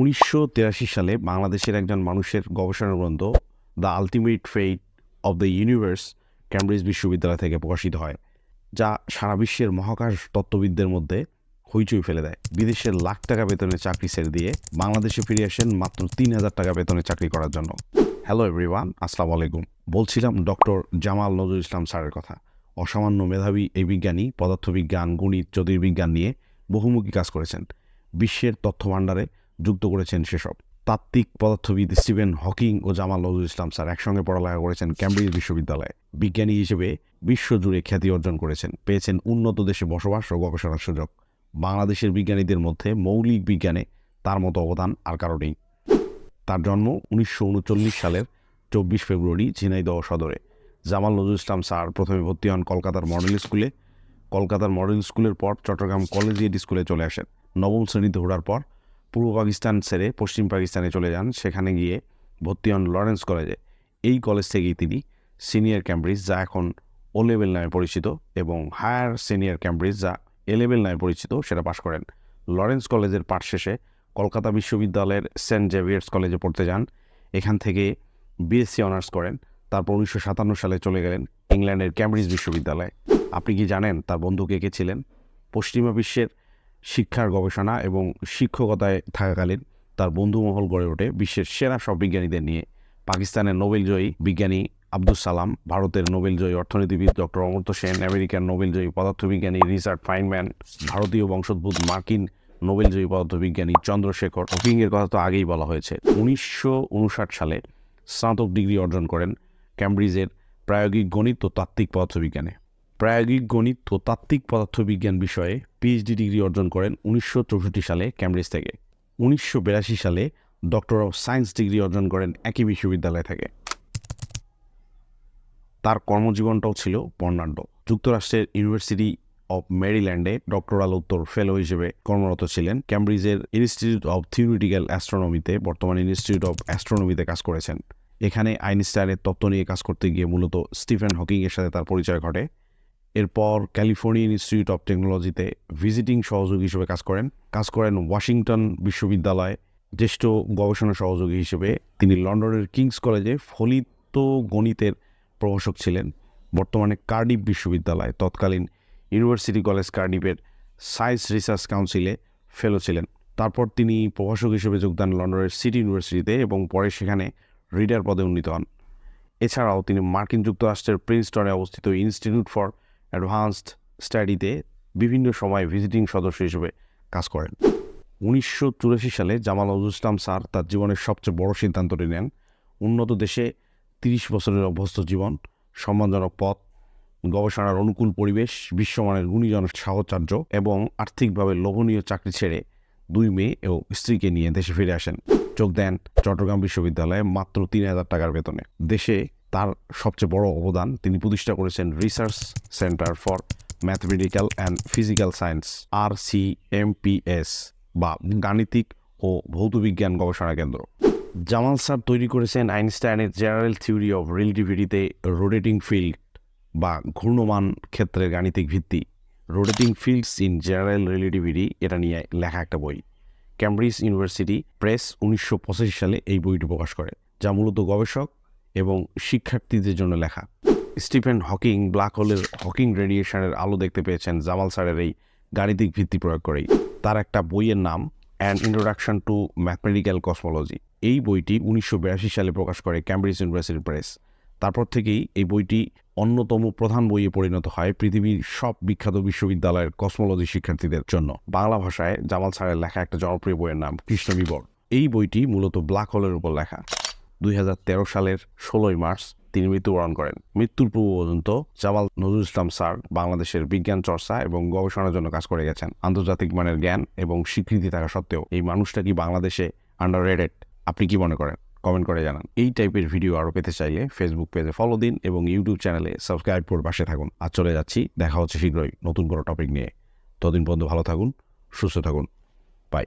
উনিশশো সালে বাংলাদেশের একজন মানুষের গবেষণা গ্রন্থ, the ultimate fate of the universe, Cambridge বিশ্ববিদ্যালয় থেকে প্রকাশিত হয়, যা সারা বিশ্বের মহাকাশ তত্ত্ববিদদের মধ্যে হইচই ফেলে দেয়। বিদেশের লাখ টাকা বেতনে চাকরি ছেড়ে দিয়ে বাংলাদেশে ফিরে আসেন মাত্র তিন হাজার টাকা বেতনে চাকরি করার জন্য। হ্যালো এভরিওয়ান আসসালামু আলাইকুম। বলছিলাম ডক্টর জামাল নজরুল ইসলাম স্যারের কথা। অসামান্য মেধাবী এই বিজ্ঞানী, পদার্থবিজ্ঞান, গণিত, জ্যোতির্বিজ্ঞান নিয়ে বহুমুখী কাজ করেছেন। বিশ্বের তথ্য ভাণ্ডারে যুক্ত করেছেন সেসব। তাত্ত্বিক পদার্থবিদ স্টিভেন হকিং ও জামাল নজরুল ইসলাম স্যার একসঙ্গে পড়ালেখা করেছেন ক্যামব্রিজ বিশ্ববিদ্যালয়ে। বিজ্ঞানী হিসেবে বিশ্বজুড়ে খ্যাতি অর্জন করেছেন। পেয়েছেন উন্নত দেশে বসবাস ও গবেষণার সুযোগ। বাংলাদেশের বিজ্ঞানীদের মধ্যে মৌলিক বিজ্ঞানে তার মতো অবদান আর কারও নেই। তার জন্ম উনিশশো উনচল্লিশ সালের চব্বিশ ফেব্রুয়ারি ঝিনাইদহ সদরে। জামাল নজরুল ইসলাম স্যার প্রথমে ভর্তি হন কলকাতার মডেল স্কুলে। কলকাতার মডেল স্কুলের পর চট্টগ্রাম কলেজিয়েট স্কুলে চলে আসেন। নবম শ্রেণীতে ওঠার পর পূর্ব পাকিস্তান ছেড়ে পশ্চিম পাকিস্তানে চলে যান। সেখানে গিয়ে ভর্তি হন লরেন্স কলেজে। এই কলেজ থেকেই তিনি সিনিয়র ক্যামব্রিজ, যা এখন ও লেভেল নামে পরিচিত, এবং হায়ার সিনিয়র ক্যামব্রিজ, যা এ লেভেল নামে পরিচিত, সেটা পাশ করেন। লরেন্স কলেজের পাঠ শেষে কলকাতা বিশ্ববিদ্যালয়ের সেন্ট জেভিয়ার্স কলেজে পড়তে যান। এখান থেকে বিএসসি অনার্স করেন। তারপর উনিশশো সাতান্ন সালে চলে গেলেন ইংল্যান্ডের ক্যামব্রিজ বিশ্ববিদ্যালয়ে। আপনি কি জানেন তার বন্ধু কে কে ছিলেন? পশ্চিমা বিশ্বের শিক্ষার গবেষণা এবং শিক্ষকতায় থাকাকালীন তার বন্ধুমহল গড়ে ওঠে বিশ্বের সেরা সব বিজ্ঞানীদের নিয়ে। পাকিস্তানের নোবেলজয়ী বিজ্ঞানী আব্দুল সালাম, ভারতের নোবেলজয়ী অর্থনীতিবিদ ডক্টর অমর্ত্য সেন, আমেরিকার নোবেলজয়ী পদার্থবিজ্ঞানী রিচার্ড ফাইনম্যান, ভারতীয় বংশোদ্ভূত মার্কিন নোবেলজয়ী পদার্থবিজ্ঞানী চন্দ্রশেখর হকিংয়ের কথা তো আগেই বলা হয়েছে। উনিশশো উনষাট সালে স্নাতক ডিগ্রি অর্জন করেন ক্যামব্রিজের প্রায়োগিক গণিত ও তাত্ত্বিক পদার্থবিজ্ঞানে। প্রায়োগিক গণিত ও তাত্ত্বিক পদার্থবিজ্ঞান বিষয়ে পিএইচডি ডিগ্রি অর্জন করেন উনিশশো চৌষট্টি সালে ক্যামব্রিজ থেকে। উনিশশো বিরাশি সালে ডক্টর অফ সায়েন্স ডিগ্রি অর্জন করেন একই বিশ্ববিদ্যালয় থেকে। তার কর্মজীবনটাও ছিল বর্ণাঢ্য। যুক্তরাষ্ট্রের ইউনিভার্সিটি অব মেরিল্যান্ডে ডক্টরাল উত্তর ফেলো হিসেবে কর্মরত ছিলেন। ক্যামব্রিজের ইনস্টিটিউট অব থিওরিটিক্যাল অ্যাস্ট্রোনমিতে বর্তমান ইনস্টিটিউট অব অ্যাস্ট্রোনমিতে কাজ করেছেন। এখানে আইনস্টাইনের তত্ত্ব নিয়ে কাজ করতে গিয়ে মূলত স্টিফেন হকিংয়ের সাথে তার পরিচয় ঘটে। এরপর ক্যালিফোর্নিয়া ইনস্টিটিউট অব টেকনোলজিতে ভিজিটিং সহযোগী হিসেবে কাজ করেন। কাজ করেন ওয়াশিংটন বিশ্ববিদ্যালয়ে, জ্যেষ্ঠ গবেষণা সহযোগী হিসেবে। তিনি লন্ডনের কিংস কলেজে ফলিত গণিতের প্রভাষক ছিলেন। বর্তমানে কার্ডিফ বিশ্ববিদ্যালয় তৎকালীন ইউনিভার্সিটি কলেজ কার্ডিফের সায়েন্স রিসার্চ কাউন্সিলে ফেলো ছিলেন। তারপর তিনি প্রভাষক হিসেবে যোগদান লন্ডনের সিটি ইউনিভার্সিটিতে এবং পরে সেখানে রিডার পদে উন্নীত হন। এছাড়াও তিনি মার্কিন যুক্তরাষ্ট্রের প্রিন্সটনে অবস্থিত ইনস্টিটিউট ফর অ্যাডভান্সড স্টাডিতে বিভিন্ন সময় ভিজিটিং সদস্য হিসেবে কাজ করেন। উনিশশো চুরাশি সালে জামাল নজরুল ইসলাম স্যার তার জীবনের সবচেয়ে বড় সিদ্ধান্তটি নেন উন্নত দেশে তিরিশ বছরের অভ্যস্ত জীবন, সম্মানজনক পথ, গবেষণার অনুকূল পরিবেশ, বিশ্বমানের গুণীজন সাহচর্য এবং আর্থিকভাবে লোভনীয় চাকরি ছেড়ে দুই মেয়ে ও স্ত্রীকে নিয়ে দেশে ফিরে আসেন। যোগ দেন চট্টগ্রাম বিশ্ববিদ্যালয়ে মাত্র তিন হাজার টাকার বেতনে। দেশে তার সবচেয়ে বড় অবদান তিনি প্রতিষ্ঠা করেছেন research centre for mathematical and physical science R C MPS বা গাণিতিক ও ভৌতবিজ্ঞান গবেষণা কেন্দ্র। জামাল স্যার তৈরি করেছেন আইনস্টাইনের জেনারেল থিওরি অফ রিলেটিভিটিতে রোটেটিং ফিল্ড বা ঘূর্ণমান ক্ষেত্রের গাণিতিক ভিত্তি। Rotating fields in general relativity, এটা নিয়ে লেখা একটা বই। ক্যামব্রিজ ইউনিভার্সিটি প্রেস উনিশশো পঁচাশি সালে এই বইটি প্রকাশ করে, যা মূলত গবেষক এবং শিক্ষার্থীদের জন্য লেখা। স্টিফেন হকিং ব্ল্যাক হোলের হকিং রেডিয়েশনের আলো দেখতে পেয়েছেন জামাল স্যারের এই গাণিতিক ভিত্তি প্রয়োগ করেই। তার একটা বইয়ের নাম an introduction to mathematical cosmology এই বইটি উনিশশো বিরাশি সালে প্রকাশ করে ক্যামব্রিজ ইউনিভার্সিটি প্রেস তারপর থেকেই এই বইটি অন্যতম প্রধান বইয়ে পরিণত হয় পৃথিবীর সব বিখ্যাত বিশ্ববিদ্যালয়ের কসমোলজি শিক্ষার্থীদের জন্য। বাংলা ভাষায় জামাল স্যারের লেখা একটা জনপ্রিয় বইয়ের নাম কৃষ্ণ বিবর এই বইটি মূলত ব্ল্যাক হোলের উপর লেখা। দুই হাজার তেরো সালের ষোলোই মার্চ তিনি মৃত্যুবরণ করেন। মৃত্যুর পূর্ব পর্যন্ত জামাল নজরুল ইসলাম স্যার বাংলাদেশের বিজ্ঞান, চর্চা এবং গবেষণার জন্য কাজ করে গেছেন। আন্তর্জাতিক মানের জ্ঞান এবং স্বীকৃতি থাকা সত্ত্বেও এই মানুষটা কি বাংলাদেশে আন্ডার রেডেড আপনি কি মনে করেন? কমেন্ট করে জানান। এই টাইপের ভিডিও আরও পেতে চাইলে ফেসবুক পেজে ফলো দিন এবং ইউটিউব চ্যানেলে সাবস্ক্রাইব করে পাশে থাকুন। আর চলে যাচ্ছি, দেখা হচ্ছে শীঘ্রই নতুন কোনো টপিক নিয়ে। ততদিন পর্যন্ত ভালো থাকুন, সুস্থ থাকুন। বাই